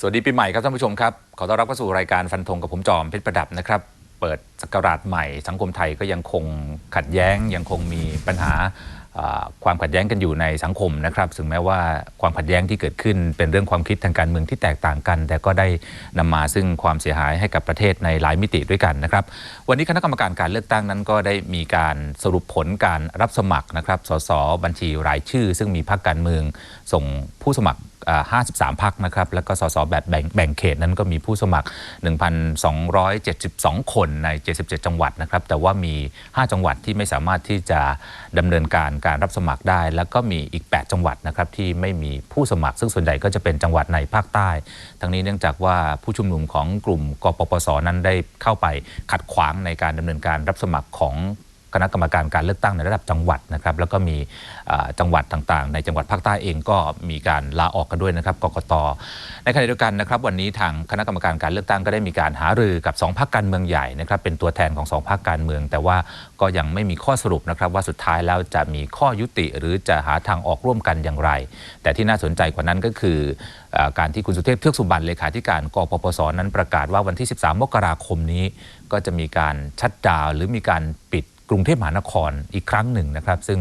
สวัสดีปีใหม่ครับท่านผู้ชมครับ ขอต้อนรับเข้าสู่รายการฟันธงกับผมจอมเพชรประดับนะครับ เปิดสกราชใหม่ สังคมไทยก็ยังคงขัดแย้ง ยังคงมีปัญหาความขัดแย้งกันอยู่ในสังคมนะครับถึงแม้ว่าความขัดแย้งที่เกิดขึ้น เป็นเรื่องความคิดทางการเมืองที่แตกต่างกัน แต่ก็ได้นำมาซึ่งความเสียหายให้กับประเทศในหลายมิติด้วยกันนะครับ วันนี้คณะกรรมการการเลือกตั้งนั้นก็ได้มีการสรุปผลการรับสมัครนะครับ สสบัญชีรายชื่อ ซึ่งมีพรรคการเมืองส่งผู้สมัคร 53 พักนะครับ แล้วก็สสแบบแบ่งแบ่งเขตนั้นก็มีผู้สมัคร 1,272 คนใน 77 จังหวัดนะครับ แต่ว่ามี 5 จังหวัดที่ไม่สามารถที่จะดำเนินการการรับสมัครได้ แล้วก็มีอีก 8 จังหวัดนะครับที่ไม่มีผู้สมัคร ซึ่งส่วนใหญ่ก็จะเป็นจังหวัดในภาคใต้ ทั้งนี้เนื่องจากว่าผู้ชุมนุมของกลุ่มกปปสนั้นได้เข้าไปขัดขวางในการดำเนินการรับสมัครของ คณะกรรมการการเลือกตั้งในระดับจังหวัดนะครับ แล้วก็มีจังหวัดต่างๆ ในจังหวัดภาคใต้เองก็มีการลาออกกันด้วยนะครับกกต ในขณะเดียวกันนะครับ วันนี้ทางคณะกรรมการการเลือกตั้งก็ได้มีการหารือกับ 2พรรคการเมืองใหญ่นะครับ เป็นตัวแทนของ 2พรรคการเมือง แต่ว่าก็ยังไม่มีข้อสรุปนะครับ ว่าสุดท้ายแล้วจะมีข้อยุติ หรือจะหาทางออกร่วมกันอย่างไร แต่ที่น่าสนใจกว่านั้นก็คืออการที่คุณสุเทพเทือกสุบรรณเลขาธิการกปปสนั้นประกาศว่าวันที่ 13 มกราคมนี้ ก็จะมีการชัดดาวหรือมีการปิด กรุงเทพมหานครอีกครั้งหนึ่งนะครับ ซึ่ง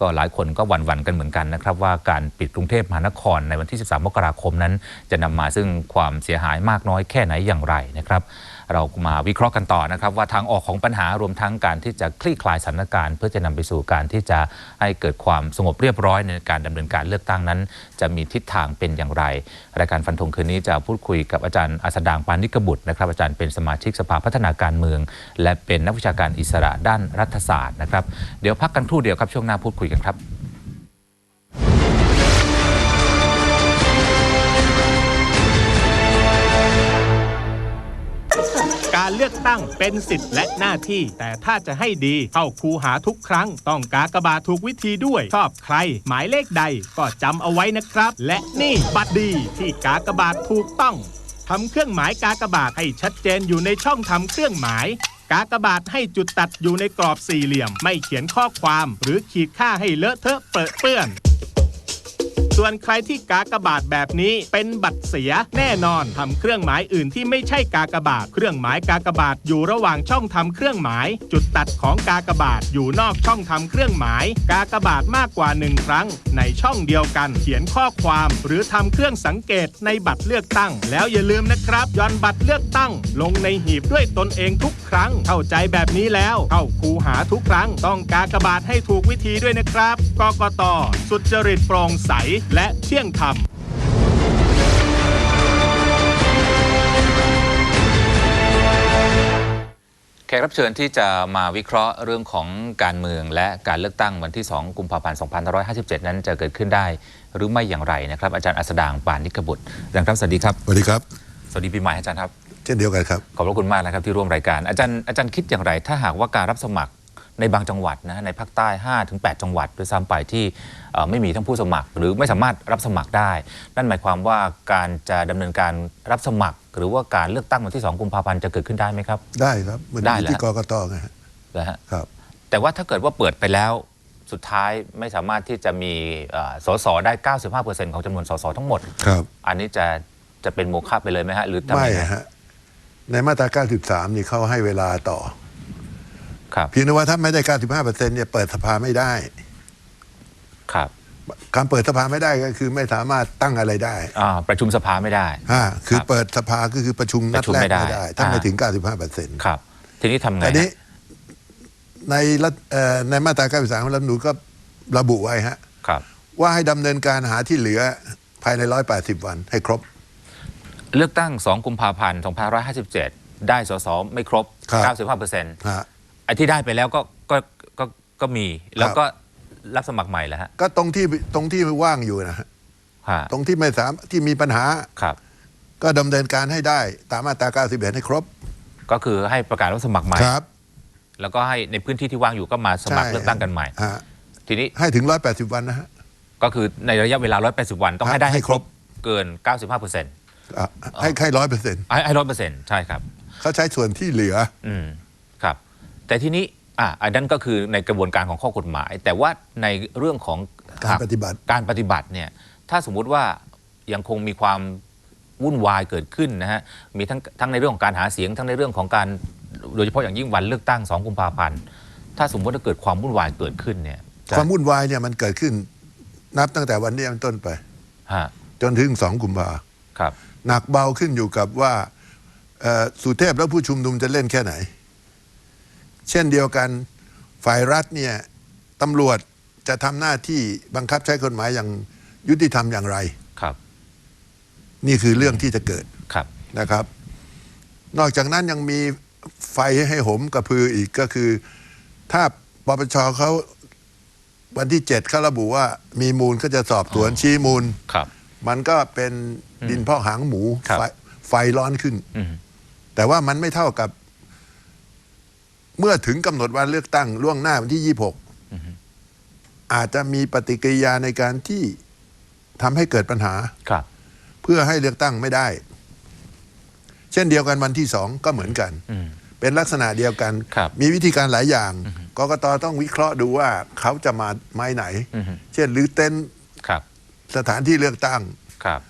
ก็หลายคนก็หวั่นๆกันเหมือนกันนะครับว่าการปิดกรุงเทพมหานครในวันที่ 13 มกราคมนั้น จะนำมาซึ่งความเสียหายมากน้อยแค่ไหนอย่างไรนะครับ เรามาวิเคราะห์กันต่อนะครับ ว่าทางออกของปัญหารวมทั้งการที่จะคลี่คลายสถานการณ์ เพื่อจะนำไปสู่การที่จะให้เกิดความสงบเรียบร้อยในการดำเนินการเลือกตั้งนั้น จะมีทิศทางเป็นอย่างไร รายการฟันธงคืนนี้จะพูดคุยกับอาจารย์อัสดางปานิกบุตรนะครับอาจารย์เป็นสมาชิกสภาพัฒนาการเมือง และเป็นนักวิชาการอิสระด้านรัฐศาสตร์นะครับเดี๋ยวพักกันครู่เดียวครับช่วงหน้าพูดคุยกันครับการเลือกตั้งเป็นสิทธิ์และหน้าที่ แต่ถ้าจะให้ดีเข้าคูหาทุกครั้ง ต้องกากบาถูกวิธีด้วย ชอบใคร หมายเลขใดก็จำเอาไว้นะครับ และนี่บัตรดีที่กากบาถูกต้องทำเครื่องหมายกากบาให้ชัดเจนอยู่ในช่องทำเครื่องหมาย กากบาทให้จุดตัดอยู่ในกรอบสี่เหลี่ยม ไม่เขียนข้อความหรือขีดค่าให้เลอะเทอะเปรอะเปื้อน ส่วนใครที่กากบาทแบบนี้เป็นบัตรเสียแน่นอนทำเครื่องหมายอื่นที่ไม่ใช่กากบาท เครื่องหมายกากบาทอยู่ระหว่างช่องทำเครื่องหมาย จุดตัดของกากบาทอยู่นอกช่องทำเครื่องหมาย กากบาทมากกว่าหนึ่งครั้ง ในช่องเดียวกัน เขียนข้อความ หรือทำเครื่องสังเกตในบัตรเลือกตั้ง แล้วอย่าลืมนะครับย่อนบัตรเลือกตั้ง ลงในหีบด้วยตนเองทุกครั้ง เข้าใจแบบนี้แล้วเข้าคูหาทุกครั้ง ต้องกากบาทให้ถูกวิธีด้วยนะครับกกตสุจริตโปร่งใสและเที่ยงธรรมแขกรับเชิญที่จะมาวิเคราะห์เรื่องของการเมืองและการเลือกตั้งวันที่ 2 กุมภาพันธ์ 2557 นั้นจะเกิดขึ้นได้หรือไม่อย่างไรนะครับ อาจารย์อัสดางปานนิกบุตรอาจารย์ครับสวัสดีครับ สวัสดีครับ สวัสดีปีใหม่อาจารย์ครับ เช่นเดียวกันครับ ขอบพระคุณมากนะครับที่ร่วมรายการ อาจารย์อาจารย์คิดอย่างไร ถ้าหากว่าการรับสมัคร ในบางจังหวัดนะในภาคใต้ 5-8 จังหวัดด้วยซ้ำไปที่เอ่อไม่มีทั้งผู้สมัคร หรือไม่สามารถรับสมัครได้ นั่นหมายความว่าการจะดำเนินการรับสมัคร หรือว่าการเลือกตั้งวันที่ 2 กุมภาพันธ์จะเกิดขึ้นได้ไหมครับ ได้ครับมันได้อยู่เหรอที่กกตไงฮะนะฮะครับ แต่ว่าถ้าเกิดว่าเปิดไปแล้วสุดท้ายไม่สามารถที่จะมีเอ่อสสได้ 95%ของจำนวนสสทั้งหมด ครับ อันนี้จะจะเป็นโมฆะไปเลยไหมฮะหรือทำไม่ยังไงฮะในมาตรา 93 นี่เขาให้เวลาต่อ ครับเพียงแต่ว่าถ้าไม่ได้ 95เปอร์เซ็นต์เนี่ยเปิดสภาไม่ได้ ครับการเปิดสภาไม่ได้ก็คือไม่สามารถตั้งอะไรได้อ่าประชุมสภาไม่ได้ฮะคือครับเปิดสภาก็คือประชุมนัปดระชุมแรกไม่ได้ไม่ได้ ถ้าไม่อ่าถึง 95เปอร์เซ็นต์ครับ ทีนี้ทำไงแต่นี้ฮะในรัฐเอ่อในมาตรา93ของรัฐธรรมนูญก็ระบุไว้ฮะครับ ว่าให้ดำเนินการหาที่เหลือภายใน 180 วันให้ครบ เลือกตั้ง 2 กุมภาพันธ์ 2557 ได้สสไม่ครบครับ95%ฮะ ไอ้ที่ได้ไปแล้วก็ก็ก็ก็มีแล้วครับก็รับสมัครใหม่แล้วฮะก็ตรงที่ตรงที่ว่างอยู่นะฮะฮะตรงที่ไม่สามที่มีปัญหาครับ ก็ดำเนินการให้ได้ตามมาตรา91ให้ครบ ก็คือให้ประกาศรับสมัครใหม่ ครับแล้วก็ให้ในพื้นที่ที่ว่างอยู่ก็มาสมัครใช่เลือกตั้งกันใหม่ ฮะทีนี้ให้ถึง 180 วันนะฮะ ก็คือในระยะเวลา 180 วันต้องฮะให้ได้ให้ให้คครรบบ เกิน 95เปอร์เซ็นต์อะให้ให้ร้อยเปอร์เซ็นต์ให้ร้อยเปอร์เซ็นต์ใช่ครับ เขาใช้ส่วนที่เหลือ อืมครับ แต่ทีนี้อะอันนั้นก็คือในกระบวนการของข้อกฎหมาย แต่ว่าในเรื่องของการปฏิบัติ การปฏิบัติเนี่ยถ้าสมมุติว่ายังคงมีความวุ่นวายเกิดขึ้นนะฮะมีทั้งทั้งในเรื่องของการหาเสียง ทั้งในเรื่องของการโดยเฉพาะอย่างยิ่งวันเลือกตั้ง2กุมภาพันธ์ถ้าสมมติว่าเกิดความวุ่นวายเกิดขึ้นเนี่ยจะความวุ่นวายเนี่ยมันเกิดขึ้น นับตั้งแต่วันนี้เป็นต้นไปฮะจนถึงสองกุมภาครับ หนักเบาขึ้นอยู่กับว่าเอ่อสุเทพและผู้ชุมนุมจะเล่นแค่ไหน เช่นเดียวกันฝ่ายรัฐเนี่ยตำรวจจะทำหน้าที่บังคับใช้กฎหมายอย่างยุติธรรมอย่างไร ครับ นี่คือเรื่องที่จะเกิดครับ นะครับ นอกจากนั้นยังมีไฟให้หมกระพืออีกก็คือ ถ้าปปชเขาวันที่เจ็ดเขาระบุว่ามีมูลก็จะสอบสวนชี้มูล ครับ มันก็เป็นดินพอกหางหมู ครับไฟไฟร้อนขึ้น อืม แต่ว่ามันไม่เท่ากับ เมื่อถึงกำหนดวันเลือกตั้งล่วงหน้าวันที่ 26 อาจจะมีปฏิกิริยาในการที่ทำให้เกิดปัญหาครับ เพื่อให้เลือกตั้งไม่ได้ เช่นเดียวกันวันที่สองก็เหมือนกันอืมเป็นลักษณะเดียวกันครับมีวิธีการหลายอย่างกกตต้องวิเคราะห์ดูว่าเขาจะมาไม้ไหนอืมเช่นหรือเต็นท์ครับสถานที่เลือกตั้งครับ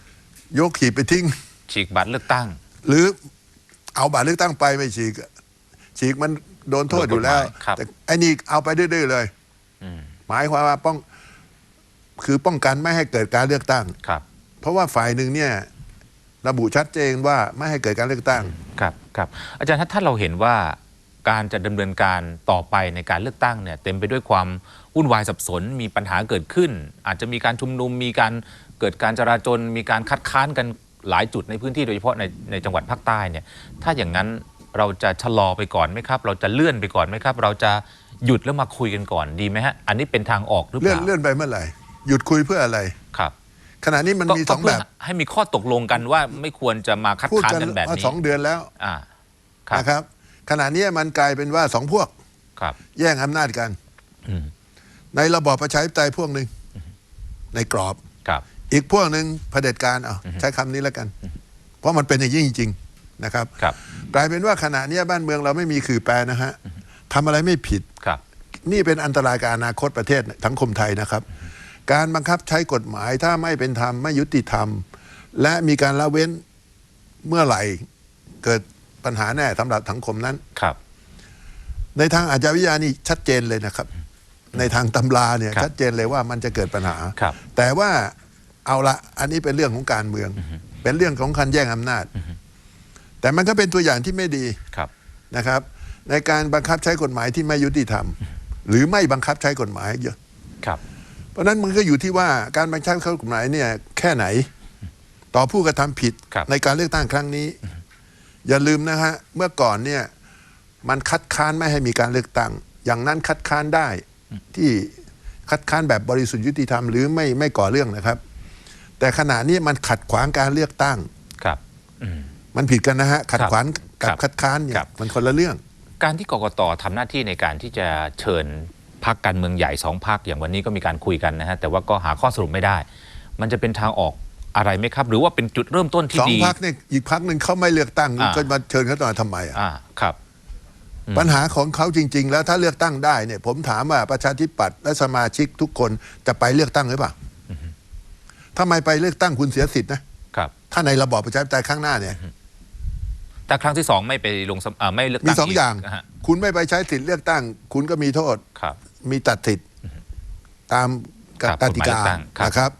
ยกขีดไปทิ้ง ฉีกบัตรเลือกตั้ง หรือเอาบัตรเลือกตั้งไปไม่ฉีกอะฉีกมัน โดนโทษอยู่แล้วโดนกฎหมายครับ แต่ไอ้นี่เอาไปดื้อๆเลย อืมหมายความว่าป้องคือป้องกันไม่ให้เกิดการเลือกตั้ง ครับเพราะว่าฝ่ายหนึ่งเนี่ยระบุชัดเจนว่าไม่ให้เกิดการเลือกตั้ง ครับครับ อาจารย์ถ้าถ้าเราเห็นว่าการจะดำเนินการต่อไปในการเลือกตั้งเนี่ย เต็มไปด้วยความวุ่นวายสับสนมีปัญหาเกิดขึ้น อาจจะมีการชุมนุมมีการเกิดการจราจรมีการคัดค้านกันหลายจุดในพื้นที่โดยเฉพาะในในจังหวัดภาคใต้เนี่ย ถ้าอย่างนั้น เราจะชะลอไปก่อนไหมครับ เราจะเลื่อนไปก่อนไหมครับ เราจะหยุดแล้วมาคุยกันก่อนดีไหมฮะ อันนี้เป็นทางออกหรือเปเลื่อนล่าเลื่อนไปเมื่อไหร่ หยุดคุยเพื่ออะไร ครับขณะนี้มันก็มีสก็องเพื่แบอบให้มีข้อตกลงกันว่าไม่ควรจะมาคัดพูดค้านกันกันแบบมานี้สองเดือนแล้วอ่าครับนะครับ ขณะนี้มันกลายเป็นว่าสองพวก ครับ แย่งอำนาจกัน อืมในระบอบประชาธิปไตยพวกหนึ่งในกรอบ ครับ อีกพวกหนึ่งเผด็จการเอาใช้คำนี้แล้วกัน เพราะมันเป็นอย่างนี้จริงๆ นะครับครับ กลายเป็นว่าขณะนี้บ้านเมืองเราไม่มีคือแปรนะฮะทำอะไรไม่ผิดครับนี่เป็นอันตรายกับอนาคตประเทศทั้งคมไทยนะครับ การบังคับใช้กฎหมายถ้าไม่เป็นธรรมไม่ยุติธรรม และมีการละเว้นเมื่อไหร่เกิดปัญหาแน่สำหรับสังคมนั้นครับ ในทางอาชญาวิทยานี่ชัดเจนเลยนะครับ ในทางตำราเนี่ยครับชัดเจนเลยว่ามันจะเกิดปัญหาครับแต่ว่าเอาละอันนี้เป็นเรื่องของการเมือง เป็นเรื่องของการแย่งอำนาจ แต่มันก็เป็นตัวอย่างที่ไม่ดีครับนะครับ ในการบังคับใช้กฎหมายที่ไม่ยุติธรรม หรือไม่บังคับใช้กฎหมายเยอะครับ เพราะฉะนั้นมันก็อยู่ที่ว่าการบังคับใช้กฎหมายเนี่ยแค่ไหน ต่อผู้กระทำผิดครับในการเลือกตั้งครั้งนี้ อย่าลืมนะฮะเมื่อก่อนเนี่ยมันคัดค้านไม่ให้มีการเลือกตั้ง อย่างนั้นคัดค้านได้ที่คัดค้านแบบบริสุทธิ์ยุติธรรมหรือไม่ไม่ก่อเรื่องนะครับ แต่ขณะนี้มันขัดขวางการเลือกตั้งครับอื มมันผิดกันนะฮะ ขัดขวางกับครับคัดค้านเนี่ครัยบมันคนละเรื่อง การที่กกตทำหน้าที่ในการที่จะเชิญพักการเมืองใหญ่สองพักอย่างวันนี้ก็มีการคุยกันนะฮะแต่ว่าก็หาข้อสรุปไม่ได้ มันจะเป็นทางออกอะไรไหมครับ หรือว่าเป็นจุดเริ่มต้นที่สองดีพักเนี่ยอีกพักหนึ่งเขาไม่เลือกตั้งอ่าก็มาเชิญเขาต่อทำไมอะอ่าครับอืมปัญหาของเขาจริง ๆ แล้วถ้าเลือกตั้งได้เนี่ย ผมถามว่าประชาธิปัตย์และสมาชิกทุกคนจะไปเลือกตั้งหรือเปล่าถ้าไม่ไปเลือกตั้งคุณเสียสิทธินะครับ ถ้าในระบอบประชาธิปไตยข้างหน้าเนี่ย แต่ครั้งที่สองไม่ไปลงสมเอ่อไม่เลือกมีตั้งสองอย่าง นะฮะ คุณไม่ไปใช้สิทธิ์เลือกตั้ง คุณก็มีโทษ ครับ มีตัดสิทธิ์ตามครับกติกฎหมายเลืกาอกตั้งครับ นะครับ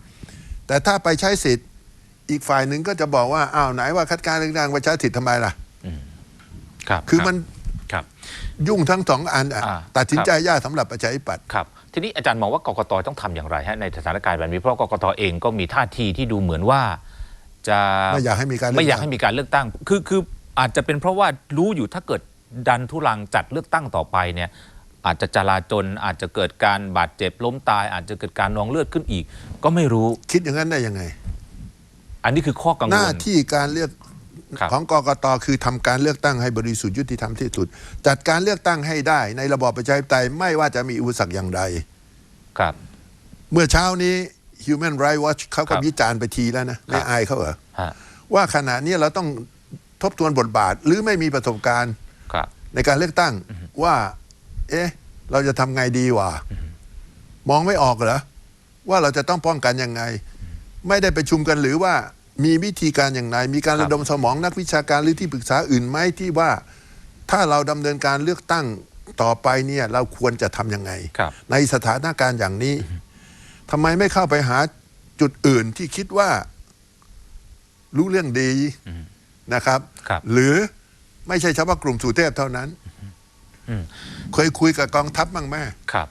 แต่ถ้าไปใช้สิทธิ์ อีกฝ่ายหนึ่งก็จะบอกว่าอ้าวไหนว่าคัดการเลือกตั้งไปใช้สิทธิ์ทำไมล่ะ ครับคือมันครับ ยุ่งทั้งสองอันอะอ่า ตัดสินครับใจยากสำหรับประชาธิปัตย์ครับ ทีนี้อาจารย์มองว่ากกตต้องทำอย่างไรฮะในสถานการณ์แบบนี้เพราะกกตเองก็มีท่าทีที่ดูเหมือนว่า จะไม่อยากให้มีการเลือกไม่อยากตั้งให้มีการเลือกตั้ง คือคือ อาจจะเป็นเพราะว่ารู้อยู่ถ้าเกิดดันทุลังจัดเลือกตั้งต่อไปเนี่ยอาจจะจลาจลอาจจะเกิดการบาดเจ็บล้มตาย อาจจะเกิดการนองเลือดขึ้นอีก ก็ไม่รู้ คิดอย่างนั้นได้ยังไง อันนี้คือข้อกังวลหน้าที่การเลือกครับของกกตคือทำการเลือกตั้งให้บริสุทธิ์ยุติธรรมที่สุด จัดการเลือกตั้งให้ได้ในระบอบประชาธิปไตยไม่ว่าจะมีอุปสรรคอย่างใดครับ เมื่อเช้านี้ Human Rights Watch เขาคก็รับวิจารณ์ไปทีแล้วนะไม่อายเขาเหรอฮะว่าขณะนี้เราต้อง ทบทวนบทบาท หรือไม่มีประสบการณ์ครับในการเลือกตั้งว่า เอ๊ะ เราจะทำไงดีวะมองไม่ออกเหรอว่าเราจะต้องป้องกันยังไง ไม่ได้ประชุมกันหรือว่ามีวิธีการอย่างไร มีการครับระดมสมองนักวิชาการหรือที่ปรึกษาอื่นไหมที่ว่า ถ้าเราดำเนินการเลือกตั้งต่อไปเนี่ย เราควรจะทำยังไง ครับ ในสถานการณ์อย่างนี้ทำไมไม่เข้าไปหาจุดอื่นที่คิดว่า รู้เรื่องดี นะครับครับ หรือไม่ใช่เฉพาะกลุ่มสุเทพเท่านั้นอืมเคยคุยกับกองทัพบ้างไหมครับ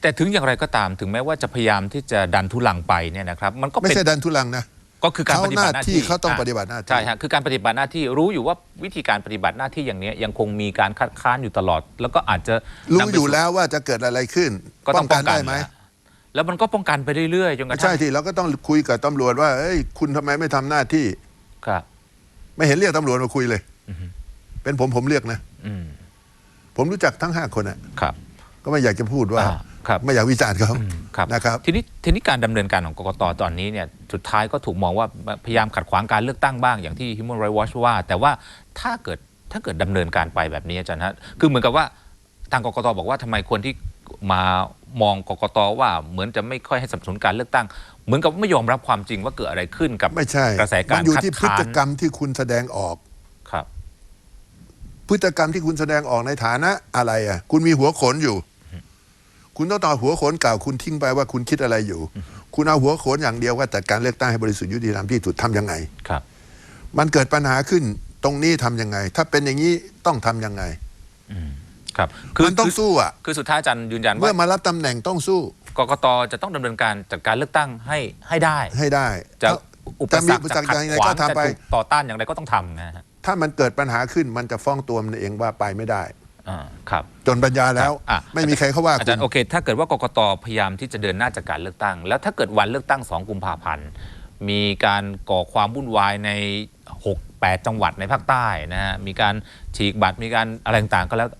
แต่ถึงอย่างไรก็ตามถึงแม้ว่าจะพยายามที่จะดันทุลังไปเนี่ยนะครับมันก็ไม่เป็นใช่ดันทุลังนะก็คือการเขาปฏิบัติหน้าหน้าที่ที่เขาต้องะปฏิบัติหน้าที่ใช่ฮะคือการปฏิบัติหน้าที่รู้อยู่ว่าวิธีการปฏิบัติหน้าที่อย่างเนี้ยยังคงมีการคัดค้านอยู่ตลอด แล้วก็อาจจะรู้นำไปอยู่สู่แล้วว่าจะเกิดอะไรขึ้น ก็ต้องป้องกันได้ไหมนะฮะแล้วมันก็ป้องกันไปเรื่อยๆจนกระทั่งใช่ที่เราก็ต้องคุยกับตำรวจว่าเอ้ยคุณทำไมไม่ทำหน้าที่ครับ ไม่เห็นเรียกตำรวจมาคุยเลย เป็นผมผมเรียกนะอืมผมรู้จักทั้งห้าคนอะครับ ก็ไม่อยากจะพูดว่าอ่าครับไม่อยากวิจารณ์เขาอืมครับนะครับ ทีนี้ทีนี้การดำเนินการของกกตตอนนี้เนี่ยสุดท้ายก็ถูกมองว่าพยายามขัดขวางการเลือกตั้งบ้างอย่างที่ Human Rights Watch ว่า แต่ว่าถ้าเกิดถ้าเกิดดำเนินการไปแบบนี้อาจารย์ฮะคือเหมือนกับว่าทางกกตบอกว่าทำไมคนที่ มามองกกตว่าเหมือนจะไม่ค่อยให้สนับสนุนการเลือกตั้ง เหมือนกับไม่ยอมรับความจริงว่าเกิดอะไรขึ้นกับไม่ใช่กระแสกามัรอยู่คัดที่พฤค้านติกรรมที่คุณแสดงออกครับ พฤติกรรมที่คุณแสดงออกในฐานะอะไรอะ คุณมีหัวโขนอยู่ คุณต้องต่อหัวโขนเก่าคุณทิ้งไปว่าคุณคิดอะไรอยู่ คุณเอาหัวโขนอย่างเดียวว่าจัดการเลือกตั้งให้บริสุทธิ์ยุติธรรมที่สุดทำยังไงครับ มันเกิดปัญหาขึ้นตรงนี้ทำยังไง ถ้าเป็นอย่างนี้ต้องทำยังไง ครับมันต้องสู้อะคือสุดท้ายอาจารย์ยืนยันเมื่ว่าอมารับตำแหน่งต้องสู้กกตจะต้องดำเนินการจัดการเลือกตั้งให้ให้ได้ ให้ได้จะอุปจะมีสรรอุคปสรจะรคขัดยังไงขวาก็งทำจะไปถูกต่อต้านอย่างไรก็ต้องทำนะฮะถ้ามันเกิดปัญหาขึ้นมันจะฟ้องตัวมันเองว่าไปไม่ได้อ่าครับจนปัญญาแล้วอะไม่มีใครเขาว่าอาคุจารณย์โอเค ถ้าเกิดว่ากกตพยายามที่จะเดินหน้าจากการเลือกตั้ง แล้วถ้าเกิดวันเลือกตั้ง 2 กุมภาพันธ์มีการก่อความวุ่นวายใน 6 8 จังหวัดในภาคใต้นะฮะมีการฉีกบัตรมีการอะไรต่างๆก็แล้ว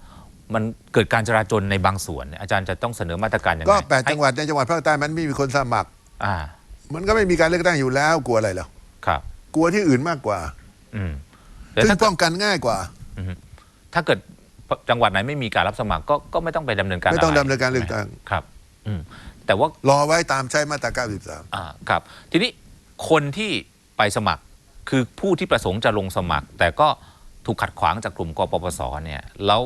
มันเกิดการจราจนในบางส่วนเนี่ยอาจารย์จะต้องเสนอมาตรการอย่างไรก็แปดให้จังหวัดในจังหวัดภาคใต้มันไม่มีคนสมัคร อ่า มันก็ไม่มีการเลือกตั้งอยู่แล้วกลัวอะไรหรอครับ กลัวที่อื่นมากกว่า อืมแต่ซึ่งถ้าเกิป้ดองกันง่ายกว่าถ้าเกิดจังหวัดไหนไม่มีการรับสมัครก็ก็ไม่ต้องไปดำเนินการไม่ต้องะรดำเนินการเลือกตั้ง ครับ อืมแต่ว่า รอไว้ตามใช้มาตรา93 อ่าครับทีนี้คนที่ไปสมัครคือผู้ที่ประสงค์จะลงสมัคร แต่ก็ถูกขัดขวางจากกลุ่มกปปสเนี่ยแล้ว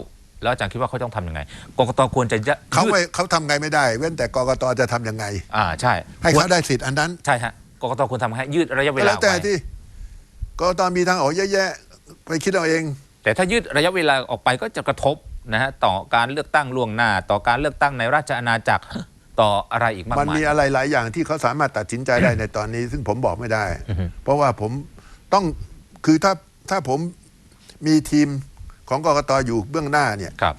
แล้วอาจารย์คิดว่าเขาต้องทำยังไงกกตควรจะยะเขายืดไม่เขาทำไงไม่ได้ เว้นแต่กกตจะทำยังไง อ่าใช่ให้เขาได้สิทธิ์อันนั้นใช่ฮะกกตควรทำให้ยืดระยะเวก็ลาแล้วแต่ไว้ ที่กกตมีทางออกเยอะแยะไปคิดเอาเอง แต่ถ้ายืดระยะเวลาออกไปก็จะกระทบนะฮะต่อการเลือกตั้งล่วงหน้า ต่อการเลือกตั้งในราชอาณาจักร ต่ออะไรอีกมากมันมาย มีอะไรหลายอย่างที่เขาสามารถตัดสินใจได้ในตอนนี้ ซึ่งผมบอกไม่ได้ เพราะว่าผมต้องคือถ้าถ้าผมมีทีม ของกกตอยู่เบื้องหน้าเนี่ยครับ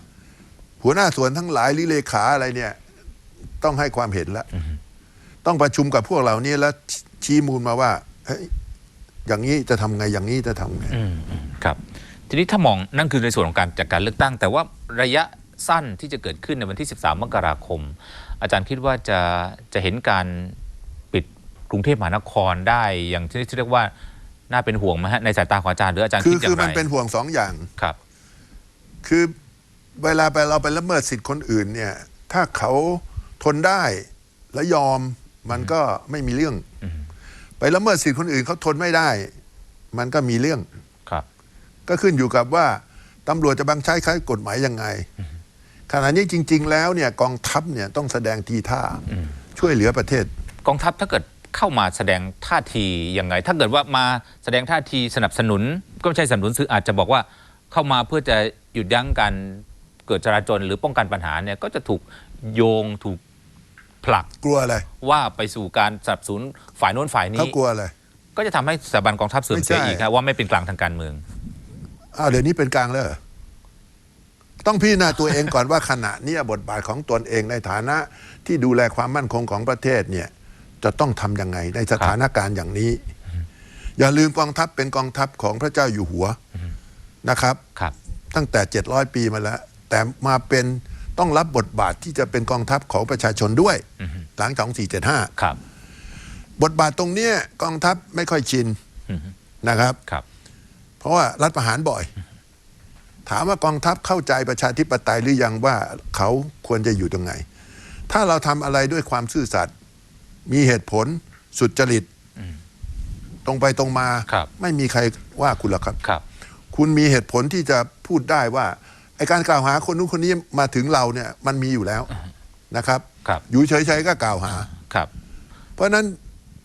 หัวหน้าส่วนทั้งหลายหรือเลขาอะไรเนี่ย ต้องให้ความเห็นแล้วต้องประชุมกับพวกเหล่านี้แล้วชี้มูลมาว่าเฮ้ยอย่างนี้จะทำไงอย่างนี้จะทำไงอืมอืมครับ ทีนี้ถ้ามองนั่นคือในส่วนของการจัดการเลือกตั้ง แต่ว่าระยะสั้นที่จะเกิดขึ้นในวันที่ 13 มกราคม อาจารย์คิดว่าจะจะเห็นการปิดกรุงเทพมหานครได้อย่างที่ที่เรียกว่าน่าเป็นห่วงไหมฮะในสายตาของอาจารย์หรืออาจารย์คือคิดอย่าคืองไรมันเป็นห่วงสองอย่างครับ คือเวลาไปเราไปละเมิดสิทธิ์คนอื่นเนี่ย ถ้าเขาทนได้และยอมมันก็ไม่มีเรื่อง ไปละเมิดสิทธิ์คนอื่นเขาทนไม่ได้ มันก็มีเรื่องครับ ก็ขึ้นอยู่กับว่าตำรวจจะบังใช้ใช้กฎหมายยังไงขณะนี้จริง ๆ แล้วเนี่ยกองทัพเนี่ยต้องแสดงทีท่าช่วยเหลือประเทศ กองทัพถ้าเกิดเข้ามาแสดงท่าทียังไง ถ้าเกิดว่ามาแสดงท่าทีสนับสนุน ก็ไม่ใช่สนับสนุนซื้ออาจจะบอกว่าเข้ามาเพื่อจะ หยุดยั้งการเกิดจราจนหรือป้องกันปัญหาเนี่ยก็จะถูกโยงถูกผลักกลัวอะไรว่าไปสู่การสนับสนุนฝ่ายโน้นฝ่ายเขานี้กลัวอะไรก็จะทำให้สถาบันกองทัพเสื่อมเสียไม่ใช่อีกครับว่าไม่เป็นกลางทางการเมืองอ้าวเดี๋ยวนี้เป็นกลางแล้วเหรอต้องพิจารณาตัวเองก่อนว่าขณะเนี้ยบทบาทของตนเองในฐานะที่ดูแลความมั่นคงของประเทศเนี่ยจะต้องทำยังไงในสถานการณ์อย่างนี้ อย่าลืมกองทัพเป็นกองทัพของพระเจ้าอยู่หัวนะครับครับ ตั้งแต่ 700 ปีมาแล้ว แต่มาเป็นต้องรับบทบาทที่จะเป็นกองทัพของประชาชนด้วย หลังจาก2475ครับ บทบาทตรงเนี้ยกองทัพไม่ค่อยชินนะครับครับ เพราะว่ารัฐประหารบ่อย ถามว่ากองทัพเข้าใจประชาธิปไตยหรือยังว่าเขาควรจะอยู่ตรงไหน ถ้าเราทำอะไรด้วยความซื่อสัตย์มีเหตุผลสุจริต ตรงไปตรงมา ครับ ไม่มีใครว่าคุณหรอกครับ ครับ คุณมีเหตุผลที่จะพูดได้ว่าไอการกล่าวหาคนนู้นคนนี้มาถึงเราเนี่ยมันมีอยู่แล้วนะครับ ครับ อยู่เฉยๆก็กล่าวหา ครับ เพราะฉะนั้น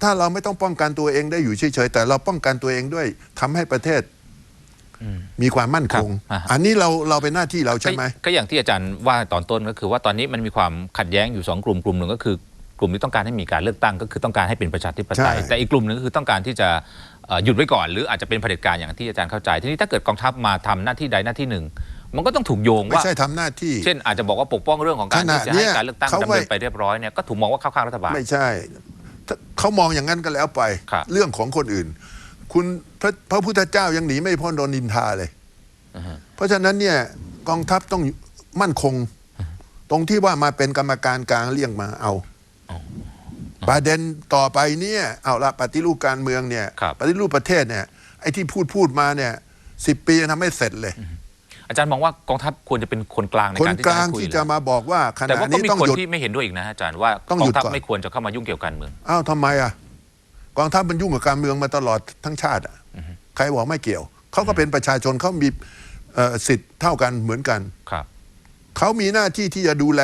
ถ้าเราไม่ต้องป้องกันตัวเองได้อยู่เฉยๆแต่เราป้องกันตัวเองด้วยทำให้ประเทศมีความมั่นคง ครับอ่าฮะ อันนี้เราเราเป็นหน้าที่เราใช่ไหม ก็ก็อย่างที่อาจารย์ว่าตอนต้นก็คือว่าตอนนี้มันมีความขัดแย้งอยู่สองกลุ่มกลุ่มหนึ่งก็คือ กลุ่มที่ต้องการให้มีการเลือกตั้ง ก็คือต้องการให้เป็นประชาธิปไตย ใช่ แต่อีกกลุ่มหนึ่งก็คือต้องการที่จะเอ่อหยุดไว้ก่อน หรืออาจจะเป็นเผด็จการอย่างที่อาจารย์เข้าใจ ทีนี้ถ้าเกิดกองทัพมาทำหน้าที่ใดหน้าที่หนึ่ง มันก็ต้องถูกโยงไม่ว่า ใช่ทำหน้าที่ เช่นอาจจะบอกว่าปกป้องเรื่องของการขณะที่จะเนี้ให้ยการเลือกตั้งเขาดำไม่เนินไปเรียบร้อยเนี่ยก็ถูกมองว่าเข้าข้างรัฐบาล ไม่ใช่ถ้าเขามองอย่างนั้นก็แล้วไป ครับ เรื่องของคนอื่น คุณพระพระพุทธเจ้ายังหนีไม่พ้นโดนนินทาเลยอือฮะเพราะฉะนั้นเนี่ยกองทัพต้องมั่นคง ตรงที่ว่ามาเป็นกรรมการกลางเรียกมาเอา ประเด็นต่อไปเนี่ยเอาละปฏิรูปการเมืองเนี่ย ครับ ปฏิรูปประเทศเนี่ยไอ้ที่พูดพูดมาเนี่ยสิบปียังทำไม่เสร็จเลย อาจารย์มองว่ากองทัพควรจะเป็นคนกลางในคนการที่กจะลางให้คุยที่เหรจะอมาบอกว่าขแต่ณะว่าก็นี้มีต้องคนหยุด ที่ไม่เห็นด้วยอีกนะอาจารย์ว่าต้องกอหยุงดทัพก่อน ไม่ควรจะเข้ามายุ่งเกี่ยวกับการเมือง อ้าวทำไมอะกองทัพมันยุ่งกับการเมืองมาตลอดทั้งชาติอะใครบอกไม่เกี่ยว เขาก็เป็นประชาชนเขามีเอ่อสิทธิ์เท่ากันเหมือนกัน ครับ เขามีหน้าที่ที่จะดูแล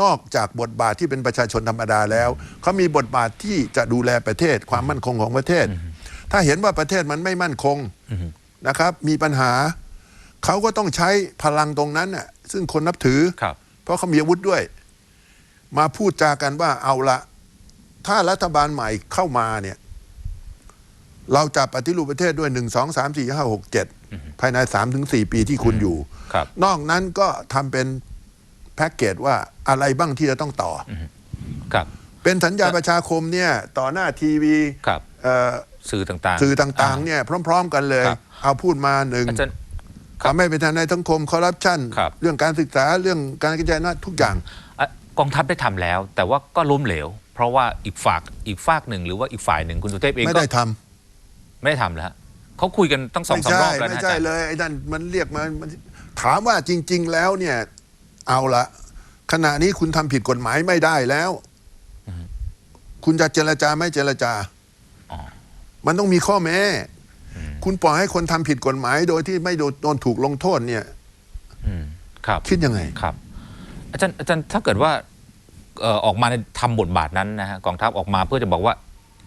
นอกจากบทบาทที่เป็นประชาชนธรรมดาแล้ว เขามีบทบาทที่จะดูแลประเทศความมั่นคงของประเทศ ถ้าเห็นว่าประเทศมันไม่มั่นคงนะครับ มีปัญหา เขาก็ต้องใช้พลังตรงนั้นน่ะซึ่งคนนับถือครับเพราะเขามีอาวุธด้วย มาพูดจากันว่าเอาละ ถ้ารัฐบาลใหม่เข้ามาเนี่ย เราจะปฏิรูปประเทศด้วยหนึ่งสองสามสี่ห้าหกเจ็ดภายในสามถึงสี่ปีที่คุณอยู่ครับนอกนั้นก็ทำเป็น แพ็กเกจว่าอะไรบ้างที่จะต้องต่ออครับ เป็นสัญญาประชาคมเนี่ยต่อหน้าทีวีครับเอ่อสื่อต่างๆ สื่อต่างๆเนี่ยพร้อม ๆ กันเลย ครับ เอาพูดมาหนึ่งอาจารย์ ความไม่เป็นธรรมในสังคมคอร์รัปชันครับ เรื่องการศึกษาเรื่องการกระจายอำนาจทุกอย่าง อะกองทัพได้ทำแล้ว แต่ว่าก็ล้มเหลว เพราะว่าอีกฝากอีกฝากหนึ่งหรือว่าอีกฝ่ายหนึ่งคุณสุเทพเองไม่ก็ได้ทำ ไม่ได้ทำแล้วฮะเขาคุยกันตั้งสองไม่สามใช่รอบแล้วไม่นะอาใช่จารย์ เลยไอ้นั่นมันเรียกมามันถามว่าจริง ๆ แล้วเนี่ย เอาละขณะนี้คุณทำผิดกฎหมายไม่ได้แล้ว คุณจะเจรจาไม่เจรจาอ๋อมันต้องมีข้อแม้ คุณปล่อยให้คนทำผิดกฎหมาย โดยที่ไม่โดนโดนถูกลงโทษเนี่ยอืมครับคิดยังไงครับอาจารย์อาจารย์ถ้าเกิดว่าเอ่อออกมาในทำบทบาทนั้นนะฮะกองทัพออกมาเพื่อจะบอกว่า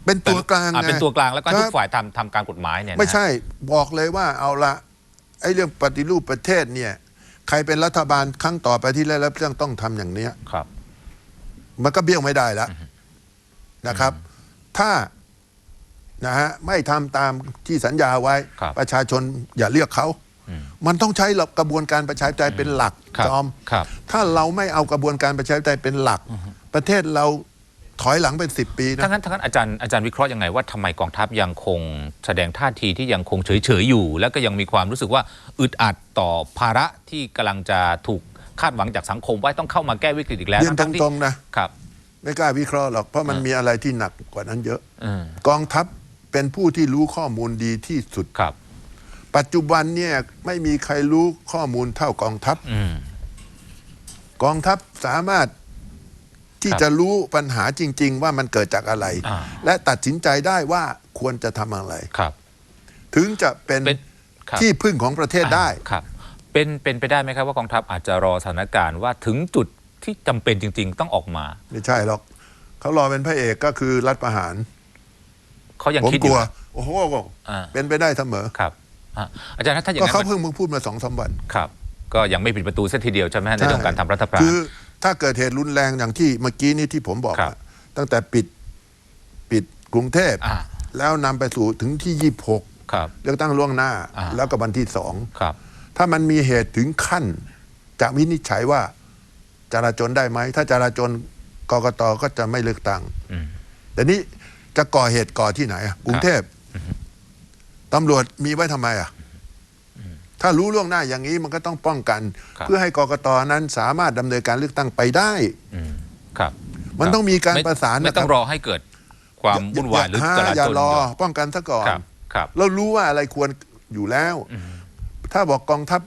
เป็นตัวกลางอะไงเป็นตัวกลางแล้วก็ให้คทุรับกฝ่ายทำทำการกฎหมายเนี่ยนะฮะไม่ใช่บอกเลยว่าเอาละไอ้เรื่องปฏิรูปประเทศเนี่ย ใครเป็นรัฐบาลครั้งต่อไปที่ได้รับเรื่องต้องทำอย่างเนี้ย ครับ มันก็เบี้ยวไม่ได้แล้วนะครับ ถ้านะฮะไม่ทำตามที่สัญญาไว้ ครับประชาชนอย่าเลือกเขาอืมมันต้องใช้กระบวนการประชาธิปไตยเป็นหลักครับจอม ครับ ถ้าเราไม่เอากระบวนการประชาธิปไตยเป็นหลัก ประเทศเรา ถอยหลังเป็นสิบปีทั้งนะนั้นทั้งนั้นอาจารย์อาจารย์วิเคราะห์ยังไงว่าทำไมกองทัพยังคงแสดงท่าทีที่ยังคงเฉยๆอยู่ แล้วก็ยังมีความรู้สึกว่าอึดอัดต่อภาระที่กำลังจะถูกคาดหวังจากสังคมว่าต้องเข้ามาแก้วิกฤตอีกแล้วเรียนตทั้งๆที่รงๆนะครับ ไม่กล้าวิเคราะห์หรอกเพราะมันมีอะไรที่หนักกว่านั้นเยอะอืมกองทัพเป็นผู้ที่รู้ข้อมูลดีที่สุดครับ ปัจจุบันเนี่ยไม่มีใครรู้ข้อมูลเท่ากองทัพอืมกองทัพสามารถ ที่ครับจะรู้ปัญหาจริง ๆ ว่ามันเกิดจากอะไรอ่าและตัดสินใจได้ว่าควรจะทำอะไร ครับ ถึงจะเป็นเป็นครับ ที่พึ่งของประเทศได้ ครับ เป็นเป็นไปได้ไหมครับว่ากองทัพอาจจะรอสถานการณ์ว่าถึงจุดที่จำเป็นจริง ๆ ต้องออกมา ไม่ใช่หรอกเขารอเป็นพระเอกก็คือรัฐประหาร เขายังผมคิดกอลัยู่วโอ้โหอ่าเป็นไปได้เสมอ ครับอะอาจารย์ถ้าอย่างก็นั้นเขาเพิ่งมึงพูดมาสองสามวัน ครับ ก็ยังไม่ปิดประตูเสียทีเดียวใช่ไหมฮะในเรื่องของการทำรัฐประหาร คือ ถ้าเกิดเหตุรุนแรงอย่างที่เมื่อกี้นี้ที่ผมบอกครับอะตั้งแต่ปิดปิดกรุงเทพอ่า แล้วนำไปสู่ถึงที่ยี่หกครับเลือกตั้งล่วงหน้าอ่า แล้วก็วันที่สองครับ ถ้ามันมีเหตุถึงขั้น จะวินิจฉัยว่าจราจรได้ไหม ถ้าจราจรกกตก็จะไม่เลือกตั้งอืมแต่นี้จะก่อเหตุก่อที่ไหนอะกรุงเทพตำรวจมีไว้ทำไมอะ ถ้ารู้ล่วงหน้าอย่างนี้มันก็ต้องป้องกันครับเพื่อให้กกตนั้นสามารถดำเนินการเลือกตั้งไปได้อืมครับ มันต้องมีการไประสานไม่นะคต้รัอบงรอให้เกิดความวุ่นวายหรือจราอย่าจรรอเดี๋ยวป้องกันซะก่อนครับครับเรารู้ว่าอะไรควรอยู่แล้ว ถ้าบอกกองทัพ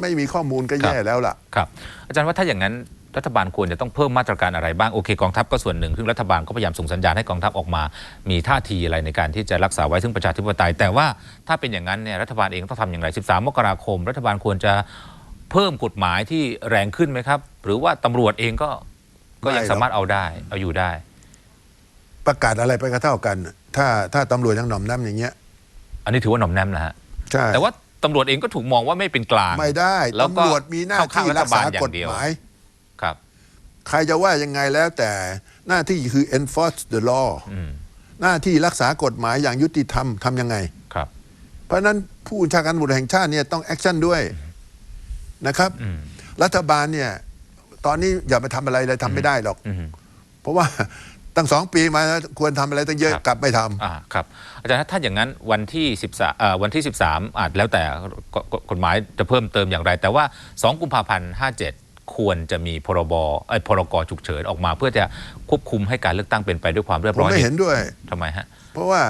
ไม่มีข้อมูลก็แย่แล้วล่ะ ครับ อาจารย์ว่าถ้าอย่างนั้น รัฐบาลควรจะต้องเพิ่มมาตรการอะไรบ้าง โอเคกองทัพก็ส่วนหนึ่งซึ่งรัฐบาลก็พยายามส่งสัญญาณให้กองทัพออกมา มีท่าทีอะไรในการที่จะรักษาไว้ซึ่งประชาธิปไตย แต่ว่าถ้าเป็นอย่างนั้นเนี่ยรัฐบาลเองต้องทำอย่างไร 13 มกราคม รัฐบาลควรจะเพิ่มกฎหมายที่แรงขึ้นไหมครับ หรือว่าตำรวจเองก็ก็ยังไม่หรอกสามารถเอาได้ เอาอยู่ได้ ประกาศอะไรไปก็เท่ากัน ถ้าถ้าตำรวจยังหน่อมน้ำอย่างเงี้ย อันนี้ถือว่าหน่อมแนมนะฮะใช่แต่ว่าตำรวจเองก็ถูกมองว่าไม่เป็นกลางไม่ได้แล้วก็ตำรวจมีหน้าเข้าข้างที่รัรัฐกบาษาลอย่ากฎงเดียวหมายครับ ใครจะว่ายังไงแล้วแต่หน้าที่คือ enforce the law อืมหน้าที่รักษากฎหมายอย่างยุติธรรมทำยังไงครับ เพราะฉะนั้นผู้บัญชาการตำรวจแห่งชาติเนี่ยต้องแอคชั่นด้วยนะครับอืมรัฐบาลเนี่ย ตอนนี้อย่าไปทำอะไรเลยทำไม่ได้หรอกอืมเพราะว่าตั้งสองปีมาแล้วควรทำอะไรตั้งเยอะครับกลับไม่ทำอ่าครับอาจารย์ถ้าอย่างนั้นวันที่ 13เอ่อวันที่ 13 อาจแล้วแต่กกกฎหมายจะเพิ่มเติมอย่างไร แต่ว่า 2 กุมภาพันธ์ 57 ควรจะมีพรบเอ้ยพรกฉุกเฉินออกมา เพื่อจะควบคุมให้การเลือกตั้งเป็นไปด้วยความเรียบผมร้อยไม่เห็นด้วย ทำไมฮะ เพราะว่า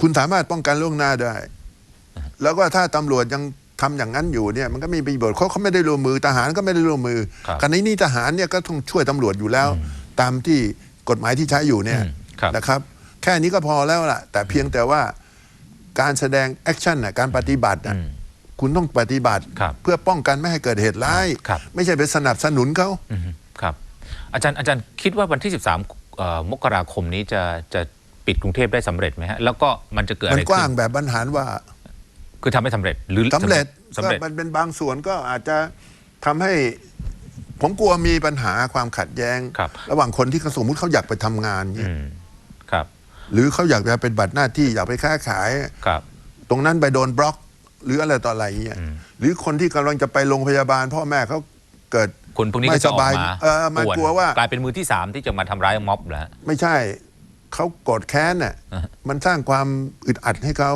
คุณสามารถป้องกันล่วงหน้าได้ แล้วก็ถ้าตำรวจยังทำอย่างนั้นอยู่เนี่ย มันก็ไมมีประโยชน์เขาเขาไม่ได้ร่วมมือทหารก็ไม่ได้ร่วมมือครับขณะนี้ทหารเนี่ยก็ต้องช่วยตำรวจอยู่แล้ว ตามที่กฎหมายที่ใช้อยู่เนี่ยอืมครับ นะครับ แค่นี้ก็พอแล้วล่ะ แต่เพียงแต่ว่าการแสดงแอคชั่นน่ะการปฏิบัติน่ะ อืม คุณต้องปฏิบัติ ครับเพื่อป้องกันไม่ให้เกิดเหตุร้าย ครับ ไม่ใช่ไปสนับสนุนเขา อืมครับ อาจารย์อาจารย์คิดว่าวันที่ 13เอ่อมกราคมนี้จะจะปิดกรุงเทพได้สำเร็จไหมฮะ แล้วก็มันจะเกิดอะมันไรกว้างขึ้นแบบบรรหารว่าคือทำให้สำเร็จหรือสำเร็จสำเร็จก็มันเป็นบางส่วนก็อาจจะทำให้ ผมกลัวมีปัญหาความขัดแย้ง ครับ ระหว่างคนที่เขาสมมุติเขาอยากไปทำงานเนี่อืยมครับหรือเขาอยากจะเป็นบัตรหน้าที่อยากไปค้าขาย ครับ ตรงนั้นไปโดนบล็อก หรืออะไรต่ออะไรเงี้ยอืมหรือคนที่กำลังจะไปโรงพยาบาล พ่อแม่เขาเกิดคนพวกนี้ไม่ก็จะอสอกบายมาเออมันป่วนกลัวว่ากลายเป็นมือที่สามที่จะมาทำร้ายม็อบแล้วไม่ใช่เขาโกรธแค้นน่ะอ่าฮะมันสร้างความอึดอัดให้เขา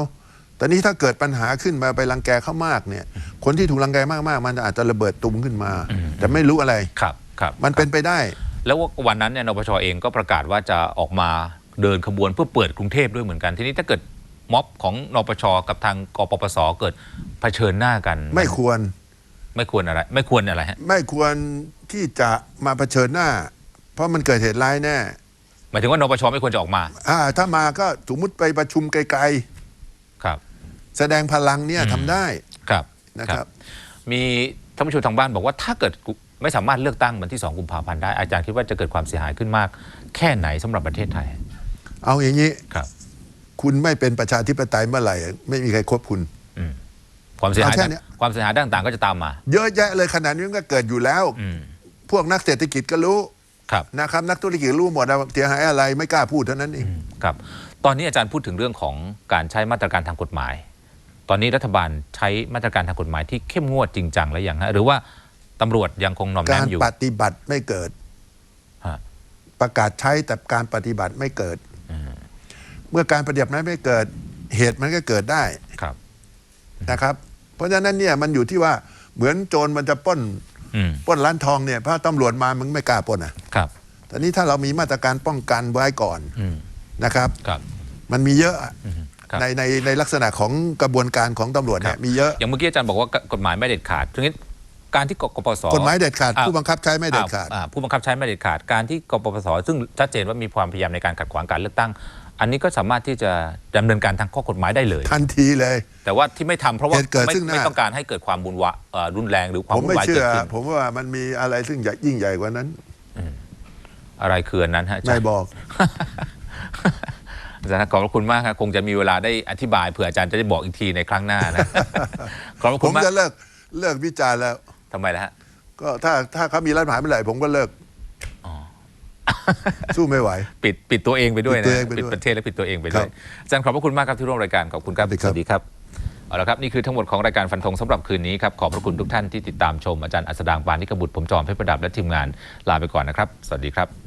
แต่นี้ถ้าเกิดปัญหาขึ้นมาไปรังแกเขามากเนี่ย คนที่ถูกรังแกมากๆ มันอาจจะระเบิดตุ้มขึ้นมา แต่ไม่รู้อะไรครับครับ มันเป็นไปได้ แล้ววันนั้นเนี่ยนปชเองก็ประกาศว่าจะออกมาเดินขบวนเพื่อเปิดกรุงเทพด้วยเหมือนกัน ทีนี้ถ้าเกิด ม็อบของนปชกับทางกปปสเกิดเผชิญหน้ากัน ไม่ควรไม่ควรอะไร ไม่ควรอะไรฮะไม่ควรที่จะมาเผชิญหน้า เพราะมันเกิดเหตุร้ายแน่หมายถึงว่านปชไม่ควรจะออกมาอ่าถ้ามาก็สมมติไปประชุมไกลครับๆแสดงพลังเนี่ยทำได้ครับนะครับ มีท่านผู้ชมทางบ้านบอกว่าถ้าเกิดไม่สามารถเลือกตั้งวันที่ 2 กุมภาพันธ์ได้อาจารย์คิดว่าจะเกิดความเสียหายขึ้นมาก แค่ไหนสำหรับประเทศไทย เอาอย่างนี้ครับ คุณไม่เป็นประชาธิปไตยเมื่อไหร่ ไม่มีใครคบคุณอืมความเสียหายเอาแค่เนี้ย ความเสียหายต่างๆก็จะตามมา เยอะแยะเลยขนาดนี้มันก็เกิดอยู่แล้ว อืม พวกนักเศรษฐกิจก็รู้ครับ นะครับ นักธุรกิจรู้หมดนะว่าเสียหายอะไรไม่กล้าพูดเท่านั้นเอง ครับ ตอนนี้อาจารย์พูดถึงเรื่องของการใช้มาตรการทางกฎหมาย ตอนนี้รัฐบาลใช้มาตรการทางกฎหมายที่เข้มงวดจริงจังแล้วอย่างฮะหรือว่าตำรวจยังคงหน่อมแนการมอยู่ปฏิบัติไม่เกิด ฮะประกาศใช้แต่การปฏิบัติไม่เกิด เมื่อการปฏิบัตินั้นไม่เกิดเหตุมันก็เกิดได้ครับนะครับ เพราะฉะนั้นเนี่ยมันอยู่ที่ว่าเหมือนโจรมันจะปล้นอืมปล้นร้านทองเนี่ยพอตำรวจมามันไม่กล้าปล้นอะครับแต่นี้ถ้าเรามีมาตรการป้องกันไว้ก่อนอืมนะครับครับ มันมีเยอะอะอืมครับในในในลักษณะของกระบวนการของตำรวจเนี่คยรับมีเยอะอย่างเมื่อกี้อาจารย์บอกว่ากฎหมายไม่เด็ดขาดทีนี้การที่กกปสกฎหมายเด็ดขาดอ่าผู้บังคับใช้ไม่เด็ดขาดอ่อ่ผู้บังคับใช้ไม่เด็ดขาดการที่กปปสซึ่งชัดเจนว่ามีความพยายามในการขัดขวางการเลือกตั้ง อันนี้ก็สามารถที่จะดำเนินการทางข้อกฎหมายได้เลย ทันทีเลย แต่ว่าที่ไม่ทำเพราะว่าเหตุเกิดไม่ซึ่งหน้า ไม่ต้องการให้เกิดความบุญวะเอ่อรุนแรงหรือความผมวุ่ไม่นวายเชื่เกิอ ดขึ้นผมว่ามันมีอะไรซึ่งใหญ่ยิ่งใหญ่กว่านั้นอะไรคืออันนั้นฮะอาจารไม่ย์ บอก อาจารย์ขอบพระคุณมากครับคงจะมีเวลาได้อธิบายเผื่ออาจารย์จะได้บอกอีกทีในครั้งหน้านะ ขอบพระผคุณมมากจะเลิกเลิกวิจารณ์แล้ว ทำไมล่ะฮะก็ถ้าถ้าเขามีรัฐประหารเมื่อไหร่ผมก็เลิก สู้ไม่ไหว ปิดปิดตัวเองไปด้วยปิดนะตัวเองไปด้วยปิดประเทศและปิดตัวเองไปครัด้วยบอาจารย์ขอบพระคุณมากครับที่ร่วมรายการขอบคุณครับสวัสดีครับสวัสดีครับเอาละครับนี่คือทั้งหมดของรายการฟันธงสำหรับคืนนี้ครับขอบพระคุณทุกท่านที่ติดตามชมอาจารย์อัสดางปานิกบุตรผมจอมเพชรประดับและทีมงานลาไปก่อนนะครับ สวัสดีครับ